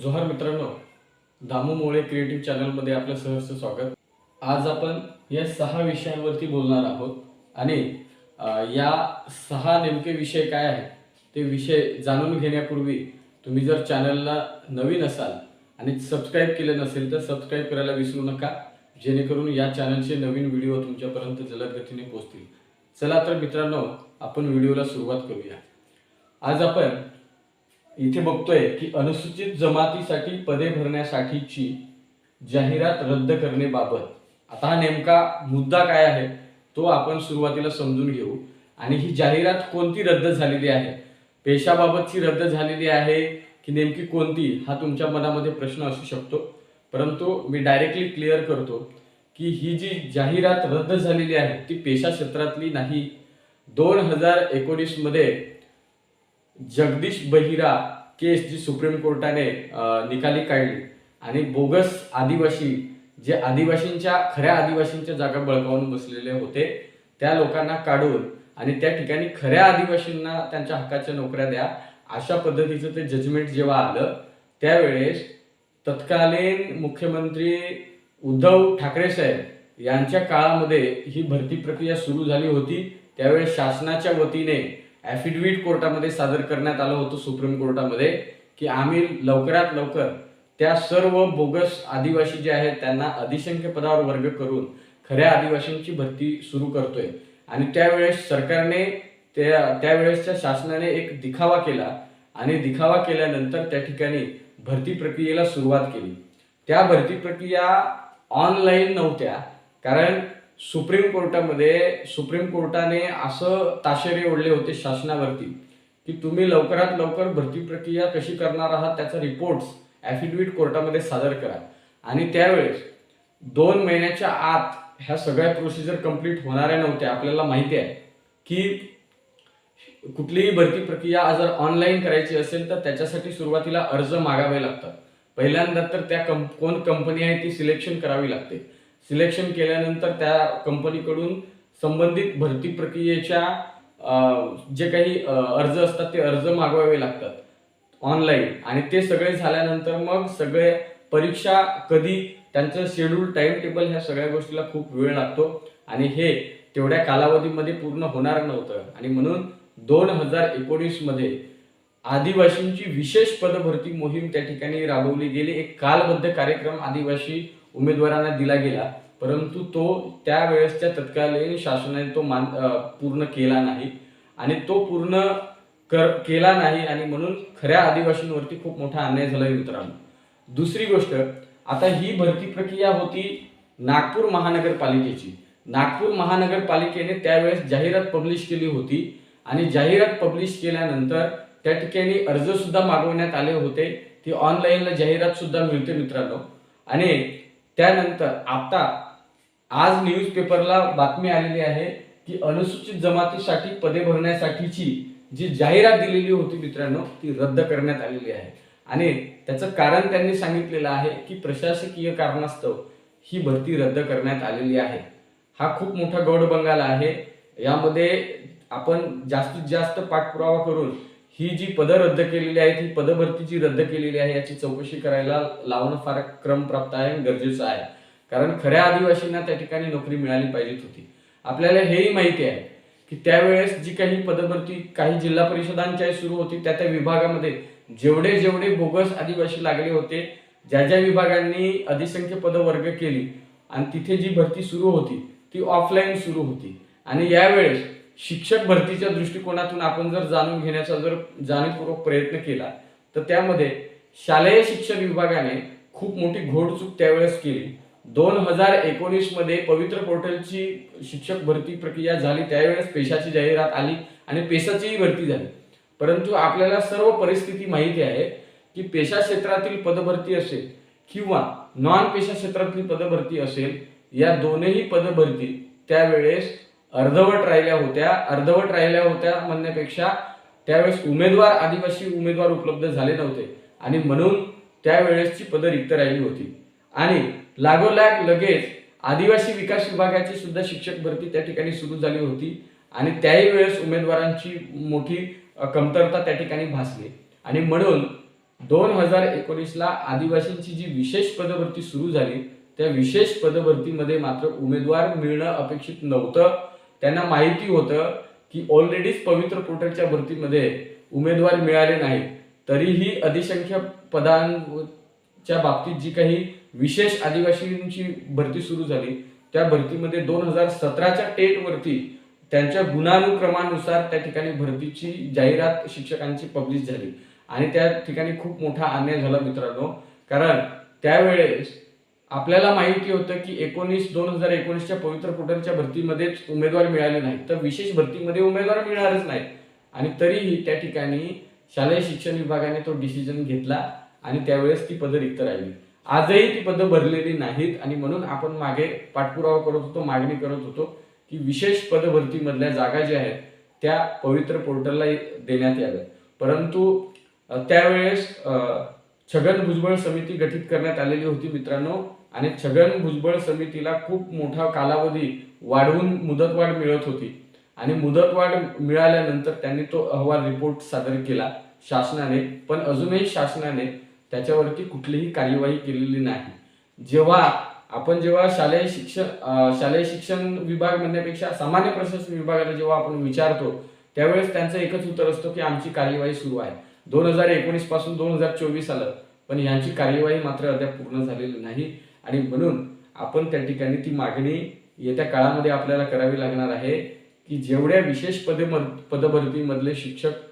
जोहार मित्रांनो दामू मोळे क्रिएटिव्ह चॅनलमध्ये आपलं सहर्ष स्वागत. आज आपण या सहा विषयांवरती बोलणार आहोत आणि या सहा नेमके विषय काय आहेत ते विषय जाणून घेण्यापूर्वी तुम्ही जर चॅनलला नवीन असाल आणि सबस्क्राईब केलं नसेल तर सबस्क्राईब करायला विसरू नका जेणेकरून या चॅनलचे नवीन व्हिडिओ तुमच्यापर्यंत जलद गतीने पोहोचतील. चला तर मित्रांनो आपण व्हिडिओला सुरुवात करूया. आज आपण इथे बघतोय की अनुसूचित जमातीसाठी पदे भरण्यासाठीची जाहिरात रद्द करण्याबाबत. आता हा नेमका मुद्दा काय आहे तो आपण सुरुवातीला समजून घेऊ. आणि ही जाहिरात कोणती रद्द झालेली आहे? पेशाबाबतची रद्द झालेली आहे की नेमकी कोणती हा तुमच्या मनामध्ये प्रश्न असू शकतो. परंतु मी डायरेक्टली क्लिअर करतो की ही जी जाहिरात रद्द झालेली आहे ती पेशा क्षेत्रातली नाही. दोन हजार एकोणीसमध्ये जगदीश बहिरा केस जी सुप्रीम कोर्टाने निकाली काढली. आणि बोगस आदिवासी जे आदिवासींच्या खऱ्या आदिवासींच्या जागा बळकावून बसलेले होते त्या लोकांना काढून आणि त्या ठिकाणी खऱ्या आदिवासींना त्यांच्या हक्काच्या नोकऱ्या द्या अशा पद्धतीचं ते जजमेंट जेव्हा आलं त्यावेळेस तत्कालीन मुख्यमंत्री उद्धव ठाकरे साहेब यांच्या काळामध्ये ही भरती प्रक्रिया सुरू झाली होती. त्यावेळेस शासनाच्या वतीने ॲफिडविट कोर्टामध्ये सादर करण्यात आलं होतं सुप्रीम कोर्टामध्ये की आम्ही लवकरात लवकर त्या सर्व बोगस आदिवासी जे आहेत त्यांना अधिसंख्य पदावर वर्ग करून खऱ्या आदिवासींची भरती सुरू करतोय. आणि त्यावेळेस सरकारने त्या त्यावेळेसच्या शासनाने एक दिखावा केला आणि दिखावा केल्यानंतर त्या ठिकाणी भरती प्रक्रियेला सुरुवात केली. त्या भरती प्रक्रिया ऑनलाईन नव्हत्या कारण सुप्रीम कोर्टामध्ये सुप्रीम कोर्टाने असं ताशेरे ओढले होते शासनावरती की तुम्ही लवकरात लवकर भरती प्रक्रिया कशी करणार आहात त्याचा रिपोर्ट ॲफिडेविट कोर्टामध्ये सादर करा. आणि त्यावेळेस दोन महिन्याच्या आत ह्या सगळ्या प्रोसिजर कंप्लीट होणाऱ्या नव्हत्या आपल्याला माहिती आहे की कुठलीही भरती प्रक्रिया जर ऑनलाईन करायची असेल तर त्याच्यासाठी सुरुवातीला अर्ज मागावे लागतात. पहिल्यांदा तर त्या कंप कोण कंपनी आहे ती सिलेक्शन करावी लागते. सिलेक्शन केल्यानंतर त्या कंपनीकडून संबंधित भरती प्रक्रियेच्या जे काही अर्ज असतात ते अर्ज मागवावे लागतात ऑनलाईन. आणि ते सगळे झाल्यानंतर मग सगळे परीक्षा कधी त्यांचं शेड्यूल टाइम टेबल ह्या सगळ्या गोष्टीला खूप वेळ लागतो. आणि हे तेवढ्या कालावधीमध्ये पूर्ण होणार नव्हतं. आणि म्हणून दोन हजार एकोणीसमध्ये आदिवासींची विशेष पदभरती मोहीम त्या ठिकाणी राबवली गेली. एक कालबद्ध कार्यक्रम आदिवासी उमेदवारांना दिला गेला परंतु तो त्यावेळेसच्या तत्कालीन शासनाने तो मान पूर्ण केला नाही आणि तो पूर्ण कर केला नाही आणि म्हणून खऱ्या आदिवासींवरती खूप मोठा अन्याय झाला मित्रांनो. दुसरी गोष्ट आता ही भरती प्रक्रिया होती नागपूर महानगरपालिकेची. नागपूर महानगरपालिकेने त्यावेळेस जाहिरात पब्लिश केली होती आणि जाहिरात पब्लिश केल्यानंतर त्या ठिकाणी अर्ज सुद्धा मागवण्यात आले होते. ती ऑनलाईनला जाहिरात सुद्धा मिळते मित्रांनो. आणि त्यानंतर आता आज न्यूजपेपरला बातमी आलेली आहे की अनुसूचित जमातीसाठी पदे भरण्यासाठीची जी जाहिरात दिलेली होती मित्रांनो ती रद्द करण्यात आलेली आहे. आणि त्याचं कारण त्यांनी सांगितलेलं आहे की प्रशासकीय कारणास्तव ही भरती रद्द करण्यात आलेली आहे. हा खूप मोठा गौडबंगाल आहे. यामध्ये आपण जास्तीत जास्त पाठपुरावा करून ही जी पदं रद्द केलेली आहेत ही पदभरती जी रद्द केलेली आहे याची चौकशी करायला लावणं फार क्रमप्राप्त आहे आणि गरजेचं आहे. कारण खऱ्या आदिवासींना त्या ठिकाणी नोकरी मिळाली पाहिजेत होती. आपल्याला हेही माहिती आहे की त्यावेळेस जी काही पदभरती काही जिल्हा परिषदांच्या सुरू होती त्या त्या विभागामध्ये जेवढे जेवढे बोगस आदिवासी लागले होते ज्या ज्या विभागांनी अधिसंख्य पद वर्ग केली आणि तिथे जी भरती सुरू होती ती ऑफलाईन सुरू होती. आणि यावेळेस शिक्षक भरतीच्या दृष्टिकोनातून आपण जर जाणून घेण्याचा जर जाणीवपूर्वक प्रयत्न केला तर त्यामध्ये शालेय शिक्षण विभागाने खूप मोठी घोडचूक त्यावेळेस केली. दोन हजार एकोणीसमध्ये पवित्र पोर्टलची शिक्षक भरती प्रक्रिया झाली त्यावेळेस पेशाची जाहिरात आली आणि पेशाचीही भरती झाली. परंतु आपल्याला सर्व परिस्थिती माहिती आहे की पेशा क्षेत्रातील पदभरती असेल किंवा नॉन पेशा क्षेत्रातील पदभरती असेल या दोनही पदभरती त्यावेळेस अर्धवट राहिल्या होत्या. अर्धवट राहिल्या होत्या म्हणण्यापेक्षा त्यावेळेस उमेदवार आदिवासी उमेदवार उपलब्ध झाले नव्हते आणि म्हणून त्यावेळेसची पदं रिक्त राहिली होती. आणि लागोलाग लगेच आदिवासी विकास विभागाची सुद्धा शिक्षक भरती त्या ठिकाणी सुरू झाली होती आणि त्याही वेळेस उमेदवारांची मोठी कमतरता त्या ठिकाणी भासली. आणि म्हणून दोन हजार एकोणीसला आदिवासींची जी विशेष पदभरती सुरू झाली त्या विशेष पदभरतीमध्ये मात्र उमेदवार मिळणं अपेक्षित नव्हतं. त्यांना माहिती होतं की ऑलरेडीच पवित्र पोर्टलच्या भरतीमध्ये उमेदवार मिळाले नाहीत तरीही अधिसंख्य पदांच्या बाबतीत जी काही विशेष आदिवासींची भरती सुरू झाली त्या भरतीमध्ये दोन हजार सतराच्या टेटवरती त्यांच्या गुणानुक्रमानुसार त्या ठिकाणी भरतीची जाहिरात शिक्षकांची पब्लिश झाली. आणि त्या ठिकाणी खूप मोठा अन्याय झाला मित्रांनो. कारण त्यावेळेस आपल्याला माहिती होतं की एकोणीस दोन हजार एकोणीसच्या पवित्र पोर्टलच्या भरतीमध्येच उमेदवार मिळाले नाही तर विशेष भरतीमध्ये उमेदवार मिळणारच नाही आणि तरीही त्या ठिकाणी शालेय शिक्षण विभागाने तो डिसिजन घेतला आणि त्यावेळेस ती पदं रिक्त राहिली. आजही ती पदं भरलेली नाहीत आणि म्हणून आपण मागे पाठपुरावा करत होतो मागणी करत होतो की विशेष पदभरतीमधल्या जागा ज्या आहेत त्या पवित्र पोर्टलला देण्यात याव्यात. परंतु त्यावेळेस छगन भुजबळ समिती गठीत करण्यात आलेली होती मित्रांनो. आणि छगन भुजबळ समितीला खूप मोठा कालावधी वाढवून मुदतवाढ मिळत होती. आणि मुदतवाढ मिळाल्यानंतर त्यांनी तो अहवाल रिपोर्ट सादर केला शासनाने. पण अजूनही शासनाने त्याच्यावरती कुठलीही कार्यवाही केलेली नाही. जेव्हा आपण जेव्हा शालेय शिक्षण शालेय शिक्षण विभाग म्हणण्यापेक्षा सामान्य प्रशासन विभागाला जेव्हा आपण विचारतो त्यावेळेस त्यांचं एकच उत्तर असतं की आमची कार्यवाही सुरू आहे. दोन हजार एकोणीसपासून दोन हजार चोवीस आलं पण यांची कार्यवाही मात्र अद्याप पूर्ण झालेली नाही. आणि म्हणून आपण त्या ठिकाणी ती मागणी येत्या काळामध्ये आपल्याला करावी लागणार आहे की जेवढ्या विशेष पदे पदभरतीमधले शिक्षक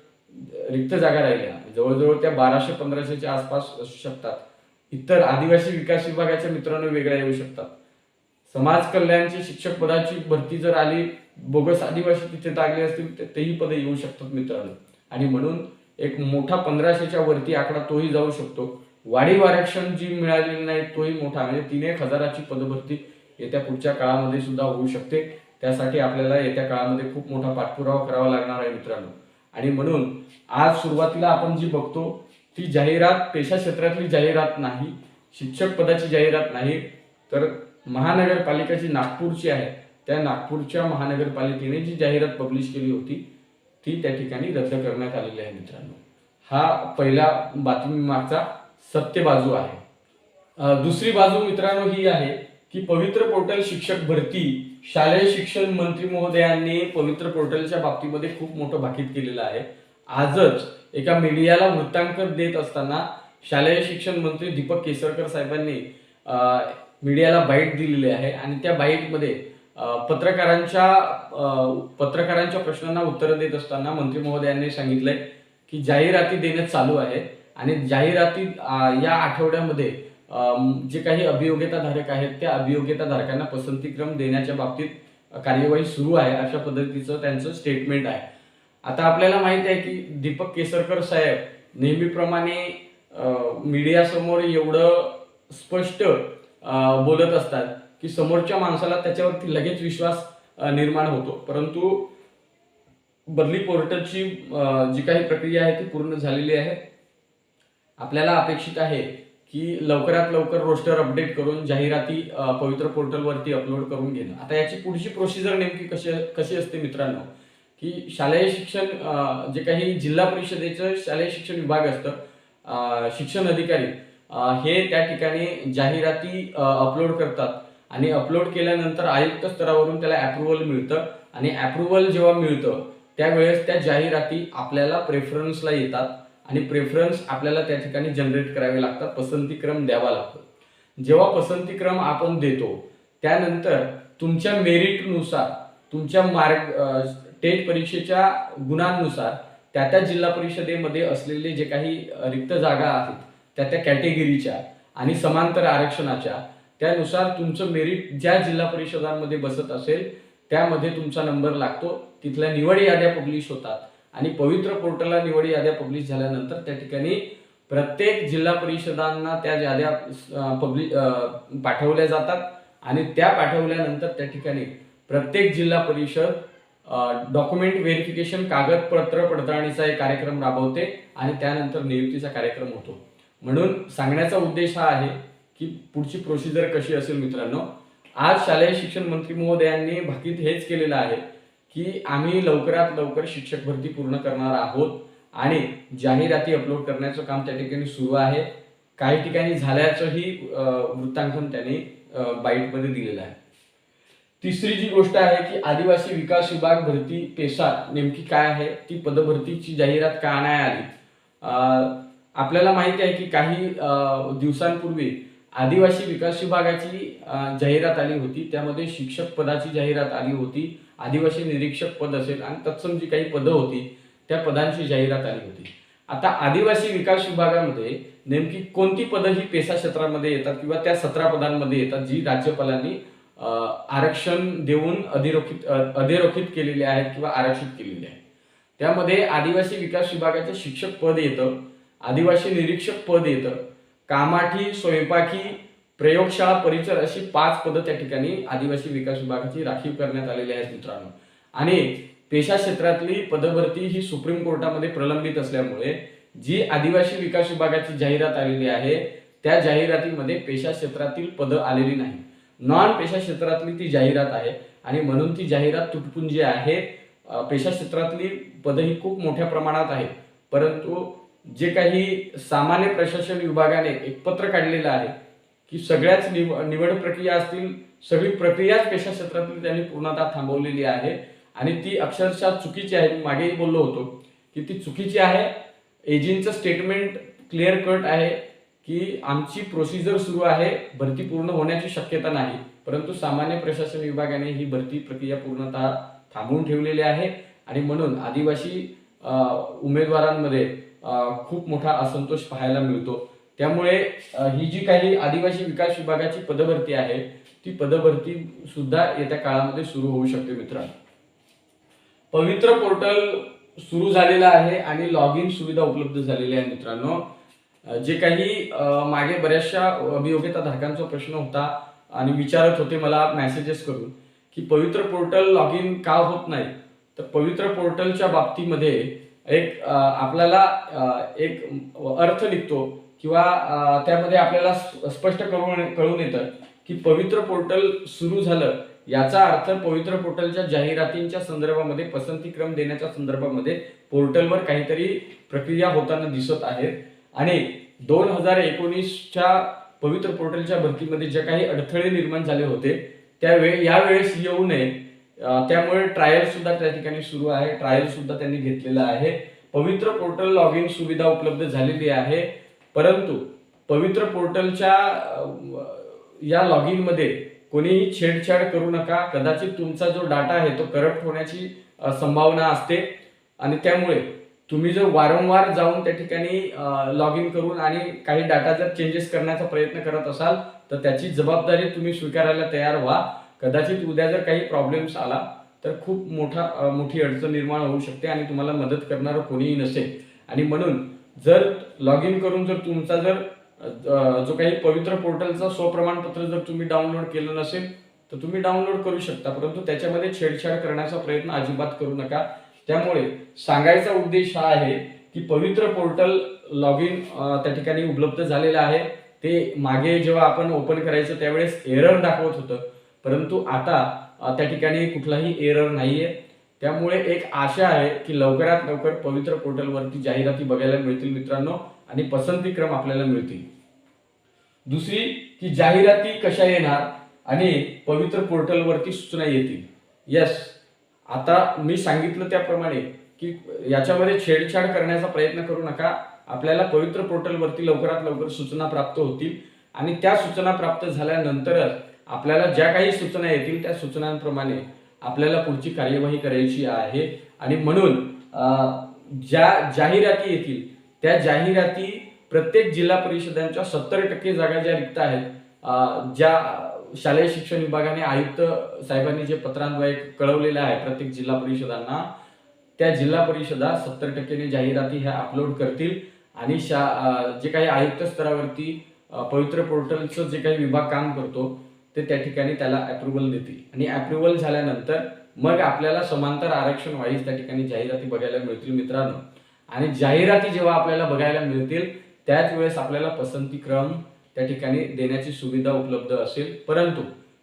रिक्त जागा राहिल्या जवळजवळ त्या बाराशे पंधराशेच्या आसपास असू शकतात. इतर आदिवासी विकास विभागाच्या मित्रांनो वेगळ्या येऊ शकतात. समाज कल्याणची शिक्षक पदाची भरती जर आली बोगस आदिवासी तिथे लागले असतील तर तेही पदे येऊ शकतात मित्रांनो. आणि म्हणून एक मोठा पंधराशेच्या वरती आकडा तोही जाऊ शकतो. वाढीव आरक्षण जी मिळालेली नाही तोही मोठा. म्हणजे तीन एक हजाराची पदभरती येत्या पुढच्या काळामध्ये सुद्धा होऊ शकते. त्यासाठी आपल्याला येत्या काळामध्ये खूप मोठा पाठपुरावा करावा लागणार आहे मित्रांनो. आणि म्हणून आज सुरुवातीला आपण जी बघतो ती जाहिरात पेशा क्षेत्रातली जाहिरात नाही शिक्षक पदाची जाहिरात नाही तर महानगरपालिका जी नागपूरची आहे. त्या नागपूरच्या महानगरपालिकेने जी जाहिरात पब्लिश केली होती ती त्या ठिकाणी रद्द करण्यात आलेली आहे मित्रांनो. हा पहिला बातमी मागचा सत्य बाजू आहे. दुसरी बाजू मित्रांनो ही आहे की पवित्र पोर्टल शिक्षक भरती शालेय शिक्षण मंत्री महोदयांनी पवित्र पोर्टलच्या बाबतीमध्ये खूप मोठं भाकीत केलेलं आहे. आजच एका मीडियाला वृत्तांक देत असताना शालेय शिक्षण मंत्री दीपक केसरकर साहेबांनी मीडियाला बाईट दिलेली आहे आणि त्या बाईटमध्ये पत्रकारांच्या पत्रकारांच्या प्रश्नांना उत्तरं देत असताना मंत्री महोदयांनी सांगितलंय की जाहिराती देण्यात चालू आहे. आणि जाहिराती या आठवड्यामध्ये जे काही अभियोग्यताधारक आहेत त्या अभियोग्यताधारकांना पसंतीक्रम देण्याच्या बाबतीत कार्यवाही सुरू आहे अशा पद्धतीचं त्यांचं स्टेटमेंट आहे. आता आपल्याला माहिती आहे की दीपक केसरकर साहेब नेहमीप्रमाणे मीडियासमोर एवढं स्पष्ट बोलत असतात की समोरच्या माणसाला त्याच्यावरती लगेच विश्वास निर्माण होतो. परंतु बदली पोर्टलची जी काही प्रक्रिया आहे ती पूर्ण झालेली आहे. आपल्याला अपेक्षित आहे की लवकरात लवकर रोस्टर अपडेट करून जाहिराती पवित्र पोर्टलवरती अपलोड करून घेणं. आता याची पुढची प्रोसिजर नेमकी कशी कशी असते मित्रांनो? की शालेय शिक्षण जे काही जिल्हा परिषदेचं शालेय शिक्षण विभाग असतं शिक्षण अधिकारी हे त्या ठिकाणी जाहिराती अपलोड करतात. आणि अपलोड केल्यानंतर आयुक्त स्तरावरून त्याला अप्रुव्हल मिळतं. आणि अप्रुव्हल जेव्हा मिळतं त्यावेळेस त्या जाहिराती आपल्याला प्रेफरन्सला येतात. आणि प्रेफरन्स आपल्याला त्या ठिकाणी जनरेट करावे लागतात. पसंतीक्रम द्यावा लागतो. जेव्हा पसंतीक्रम आपण देतो त्यानंतर तुमच्या मेरिटनुसार तुमच्या मार्क टेट परीक्षेच्या गुणांनुसार त्या त्या जिल्हा परिषदेमध्ये असलेले जे काही रिक्त जागा आहेत त्या त्या कॅटेगरीच्या आणि समांतर आरक्षणाच्या त्यानुसार तुमचं मेरिट ज्या जिल्हा परिषदांमध्ये बसत असेल त्यामध्ये तुमचा नंबर लागतो. तिथल्या निवड याद्या पब्लिश होतात. आणि पवित्र पोर्टलला निवड याद्या पब्लिश झाल्यानंतर त्या ठिकाणी प्रत्येक जिल्हा परिषदांना त्या याद्या पब्लिश पाठवल्या जातात. आणि त्या पाठवल्यानंतर त्या ठिकाणी प्रत्येक जिल्हा परिषद डॉक्युमेंट व्हेरिफिकेशन कागदपत्र पडताळणीचा एक कार्यक्रम राबवते आणि त्यानंतर नियुक्तीचा कार्यक्रम होतो. म्हणून सांगण्याचा उद्देश हा आहे की पुढची प्रोसिजर कशी असेल मित्रांनो? आज शालेय शिक्षण मंत्री महोदयांनी भाकीत हेच केलेलं आहे. की आम्ही लवकरात लवकर शिक्षक भरती पूर्ण करणार आहोत आणि जाहिराती अपलोड करण्याचं काम त्या ठिकाणी सुरू आहे. काही ठिकाणी झाल्याचंही वृत्तांकन त्यांनी बाईटमध्ये दिलेलं आहे. तिसरी जी गोष्ट आहे की आदिवासी विकास विभाग भरती पेशा नेमकी काय आहे? ती पदभरतीची जाहिरात का नाही आली? आपल्याला माहिती आहे की काही दिवसांपूर्वी आदिवासी विकास विभागाची जाहिरात आली होती. त्यामध्ये शिक्षक पदाची जाहिरात आली होती. आदिवासी निरीक्षक पद असेल आणि तत्सम जी काही पदं होती त्या पदांची जाहिरात आली होती. आता आदिवासी विकास विभागामध्ये नेमकी कोणती पदं ही पेसा क्षेत्रामध्ये येतात किंवा त्या सतरा पदांमध्ये येतात जी राज्यपालांनी आरक्षण देऊन अधिरोखित अधिरोखित केलेले केलेली आहेत किंवा आरक्षित केलेली आहेत. त्यामध्ये आदिवासी विकास विभागाचे शिक्षक पद येतं आदिवासी निरीक्षक पद येतं कामाठी स्वयंपाकी प्रयोगशाळा परिचर अशी पाच पदं त्या ठिकाणी आदिवासी विकास विभागाची राखीव करण्यात आलेली आहेत मित्रांनो. आणि पेशा क्षेत्रातली पदभरती ही सुप्रीम कोर्टामध्ये प्रलंबित असल्यामुळे जी आदिवासी विकास विभागाची जाहिरात आलेली आहे त्या जाहिरातीमध्ये पेशा क्षेत्रातील पदं आलेली नाही. नॉन पेशा क्षेत्रातली ती जाहिरात आहे आणि म्हणून ती जाहिरात तुटपुंजी आहे. पेशा क्षेत्रातली पदं ही खूप मोठ्या प्रमाणात आहेत. परंतु जे काही सामान्य प्रशासन विभागाने एक पत्र काढलेलं आहे की सगळ्याच निव निवड प्रक्रिया असतील सगळी प्रक्रियाच पेशा क्षेत्रातली त्यांनी पूर्णतः थांबवलेली आहे. आणि ती अक्षरशः चुकीची आहे. मी मागेही बोललो होतो की ती चुकीची आहे. एजींचं स्टेटमेंट क्लिअर कट आहे की आमची प्रोसिजर सुरू आहे. भरती पूर्ण होण्याची शक्यता नाही. परंतु सामान्य प्रशासन विभागाने ही भरती प्रक्रिया पूर्णतः थांबवून ठेवलेली आहे. आणि म्हणून आदिवासी उमेदवारांमध्ये खूप मोठा असंतोष पाहायला मिळतो. त्यामुळे ही जी काही आदिवासी विकास विभागाची पदभरती आहे ती पदभरती सुद्धा येत्या काळामध्ये सुरू होऊ शकते मित्रांनो. पवित्र पोर्टल सुरू झालेलं आहे आणि लॉग इन सुविधा उपलब्ध झालेली आहे मित्रांनो. जे काही मागे बऱ्याचशा अभियोग्यता धारकांचा प्रश्न होता आणि विचारत होते मला मेसेजेस करून की पवित्र पोर्टल लॉग इन का होत नाही? तर पवित्र पोर्टलच्या बाबतीमध्ये एक आपल्याला एक अर्थ निघतो. किंवा त्यामध्ये आपल्याला स्पष्ट कळून कळून येतं की पवित्र पोर्टल सुरू झालं याचा अर्थ पवित्र पोर्टलच्या जाहिरातींच्या संदर्भामध्ये पसंतीक्रम देण्याच्या संदर्भामध्ये पोर्टलवर काहीतरी प्रक्रिया होताना दिसत आहेत आणि दोन हजार एकोणीसच्या पवित्र पोर्टलच्या भरतीमध्ये जे काही अडथळे निर्माण झाले होते त्यावेळी यावेळेस येऊ नये. त्यामुळे ट्रायल सुद्धा त्या ठिकाणी सुरू आहे. ट्रायल सुद्धा त्यांनी घेतलेला आहे. पवित्र पोर्टल लॉग इन सुविधा उपलब्ध झालेली आहे. परंतु पवित्र पोर्टलच्या या लॉग इनमध्ये कोणीही छेडछाड करू नका. कदाचित तुमचा जो डाटा आहे तो करप्ट होण्याची संभावना असते. आणि त्यामुळे तुम्ही जर वारंवार जाऊन त्या ठिकाणी लॉग इन करून आणि काही डाटा जर चेंजेस करण्याचा प्रयत्न करत असाल तर त्याची जबाबदारी तुम्ही स्वीकारायला तयार व्हा. कदाचित उद्या जर काही प्रॉब्लेम्स आला तर खूप मोठा मोठी अडचण निर्माण होऊ शकते आणि तुम्हाला मदत करणारं कोणीही नसेल. आणि म्हणून जर लॉग इन करून जर तुमचा जर जो काही पवित्र पोर्टलचा स्वप्रमाणपत्र जर तुम्ही डाउनलोड केलं नसेल तर तुम्ही डाउनलोड करू शकता. परंतु त्याच्यामध्ये छेडछाड करण्याचा प्रयत्न अजिबात करू नका. त्यामुळे सांगायचा उद्देश हा आहे की पवित्र पोर्टल लॉग इन त्या ठिकाणी उपलब्ध झालेलं आहे. ते मागे जेव्हा आपण ओपन करायचं त्यावेळेस एरर दाखवत होतं. परंतु आता त्या ठिकाणी कुठलाही एरर नाहीये. त्यामुळे एक आशा आहे की लवकरात लवकर पवित्र पोर्टलवरती जाहिराती बघायला मिळतील मित्रांनो आणि पसंती क्रम आपल्याला मिळतील. दुसरी की जाहिराती कशा येणार आणि पवित्र पोर्टलवरती सूचना येतील. यस आता मी सांगितलं त्याप्रमाणे की याच्यामध्ये छेडछाड करण्याचा प्रयत्न करू नका. आपल्याला पवित्र पोर्टलवरती लवकरात लवकर सूचना प्राप्त होतील आणि त्या सूचना प्राप्त झाल्यानंतरच आपल्याला ज्या काही सूचना येतील त्या सूचनांप्रमाणे आपल्याला पुढची कार्यवाही करायची आहे. आणि म्हणून ज्या जाहिराती येतील त्या जाहिराती प्रत्येक जिल्हा परिषदांच्या सत्तर टक्के जागा ज्या रिक्त आहेत ज्या शालेय शिक्षण विभागाने आयुक्त साहेबांनी जे पत्रांद्वारे कळवलेलं आहे प्रत्येक जिल्हा परिषदांना त्या जिल्हा परिषदा सत्तर टक्केने जाहिराती ह्या अपलोड करतील. आणि शा जे काही आयुक्त स्तरावरती पवित्र पोर्टलचं जे काही विभाग काम करतो ते त्या ठिकाणी त्याला अप्रुव्हल देतील. आणि अप्रुव्हल झाल्यानंतर मग आपल्याला समांतर आरक्षण वाईज त्या ठिकाणी जाहिराती बघायला मिळतील मित्रांनो. आणि जाहिराती जेव्हा आपल्याला बघायला मिळतील त्याच वेळेस आपल्याला पसंती क्रम त्या ठिकाणी देण्याची सुविधा उपलब्ध असेल. परंतु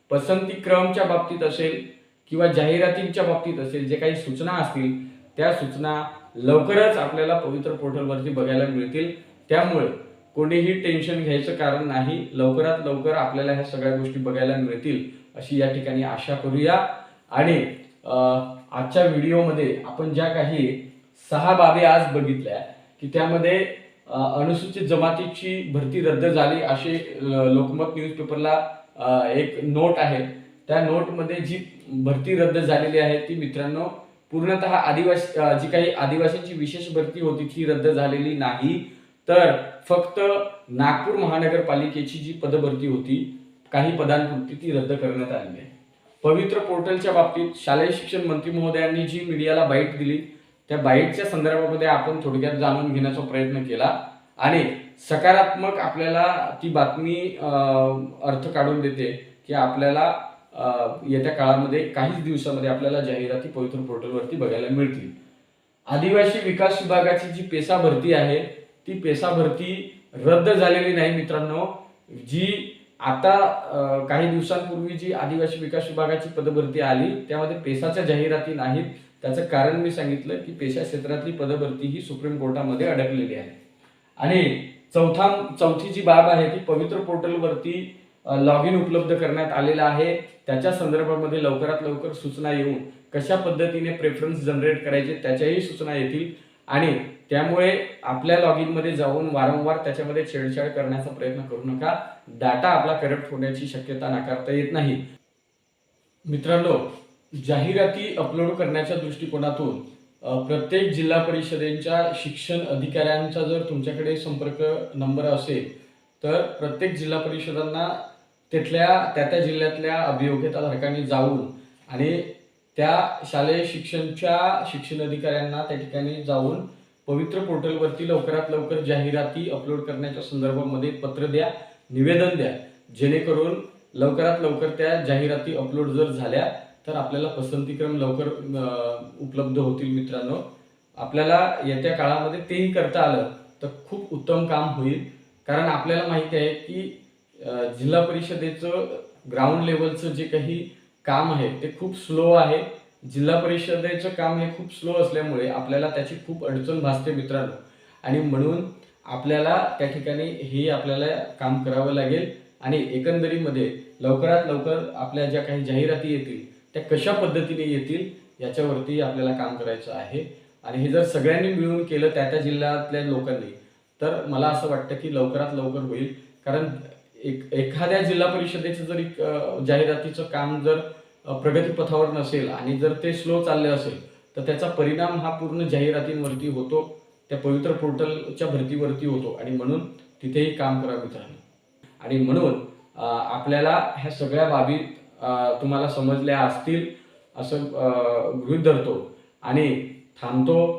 पसंती क्रमच्या बाबतीत असेल किंवा जाहिरातींच्या बाबतीत असेल जे काही सूचना असतील त्या सूचना लवकरच आपल्याला पवित्र पोर्टलवरती बघायला मिळतील. त्यामुळे कोणीही टेन्शन घ्यायचं कारण नाही. लवकरात लवकर आपल्याला ह्या सगळ्या गोष्टी बघायला मिळतील अशी या ठिकाणी आशा करूया. आणि आजच्या व्हिडिओमध्ये आपण ज्या काही सहा बाबी आज बघितल्या की त्यामध्ये अनुसूचित जमातीची भरती रद्द झाली असे लोकमत न्यूजपेपरला एक नोट आहे. त्या नोटमध्ये जी भरती रद्द झालेली आहे ती मित्रांनो पूर्णतः आदिवासी जी काही आदिवासींची विशेष भरती होती ती रद्द झालेली नाही. तर फक्त नागपूर महानगरपालिकेची जी पदभरती होती काही पदांपुरती ती रद्द करण्यात आली आहे पवित्र पोर्टलच्या बाबतीत शालेय शिक्षण मंत्री महोदयांनी जी मीडियाला बाईट दिली त्या बाईटच्या संदर्भामध्ये आपण थोडक्यात जाणून घेण्याचा प्रयत्न केला आणि सकारात्मक आपल्याला ती बातमी अर्थ काढून देते की आपल्याला येत्या काळामध्ये काहीच दिवसामध्ये आपल्याला जाहिराती पवित्र पोर्टलवरती बघायला मिळतील. आदिवासी विकास विभागाची जी पेसा भरती आहे ती पेसा भरती रद्द झालेली नाही मित्रांनो. जी आता काही दिवसांपूर्वी जी आदिवासी विकास विभागाची पदभरती आली त्यामध्ये पेसाच्या जाहिराती नाहीत. त्याचं कारण मी सांगितलं की पेशा क्षेत्रातली पदभरती ही सुप्रीम कोर्टामध्ये अडकलेली आहे. आणि चौथा चौथी जी बाब आहे ती पवित्र पोर्टलवरती लॉग इन उपलब्ध करण्यात आलेला आहे. त्याच्या संदर्भामध्ये लवकरात लवकर सूचना येऊन कशा पद्धतीने प्रेफरन्स जनरेट करायचे त्याच्याही सूचना येतील. आणि त्यामुळे आपल्या लॉग इनमध्ये जाऊन वारंवार त्याच्यामध्ये छेडछाड करण्याचा प्रयत्न करू नका. डाटा आपला करप्ट होण्याची शक्यता नाकारता येत नाही. मित्रांनो जाहिराती अपलोड करण्याच्या दृष्टिकोनातून प्रत्येक जिल्हा परिषदेच्या शिक्षण अधिकाऱ्यांचा जर तुमच्याकडे संपर्क नंबर असेल तर प्रत्येक जिल्हा परिषदांना तिथल्या त्या त्या जिल्ह्यातल्या अभियोग्यताधारकांनी जाऊन आणि त्या शालेय शिक्षणच्या शिक्षण अधिकाऱ्यांना त्या ठिकाणी जाऊन पवित्र पोर्टलवरती लवकरात लवकर जाहिराती अपलोड करण्याच्या संदर्भामध्ये पत्र द्या निवेदन द्या. जेणेकरून लवकरात लवकर त्या जाहिराती अपलोड जर झाल्या तर आपल्याला पसंतीक्रम लवकर उपलब्ध होतील मित्रांनो. आपल्याला येत्या काळामध्ये तेही करता आलं तर खूप उत्तम काम होईल. कारण आपल्याला माहिती आहे की जिल्हा परिषदेचं ग्राउंड लेवलचं जे काही काम आहे ते खूप स्लो आहे. जिल्हा परिषदेचं काम हे खूप स्लो असल्यामुळे आपल्याला त्याची खूप अडचण भासते मित्रांनो. आणि म्हणून आपल्याला त्या ठिकाणी हे आपल्याला काम करावं लागेल. आणि एकंदरीमध्ये लवकरात लवकर आपल्या ज्या काही जाहिराती येतील त्या कशा पद्धतीने येतील याच्यावरती आपल्याला काम करायचं आहे. आणि हे जर सगळ्यांनी मिळून केलं त्या त्या जिल्ह्यातल्या लोकांनी तर मला असं वाटतं की लवकरात लवकर होईल. कारण एक एखाद्या जिल्हा परिषदेचं जर एक, जाहिरातीचं काम जर प्रगतीपथावर नसेल आणि जर ते स्लो चालले असेल तर त्याचा परिणाम हा पूर्ण जाहिरातींवरती होतो त्या पवित्र पोर्टलच्या भरतीवरती होतो आणि म्हणून तिथेही काम करा मित्रांनो. आणि म्हणून आपल्याला ह्या सगळ्या बाबी तुम्हाला समजल्या असतील असं गृहित गृहीत धरतो. आणि थांबतो.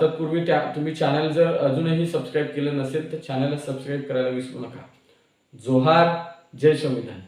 तत्पूर्वी त्या तुम्ही चॅनल जर अजूनही सबस्क्राईब केलं नसेल तर चॅनलला सबस्क्राईब करायला विसरू नका. जोहार जय संविधान.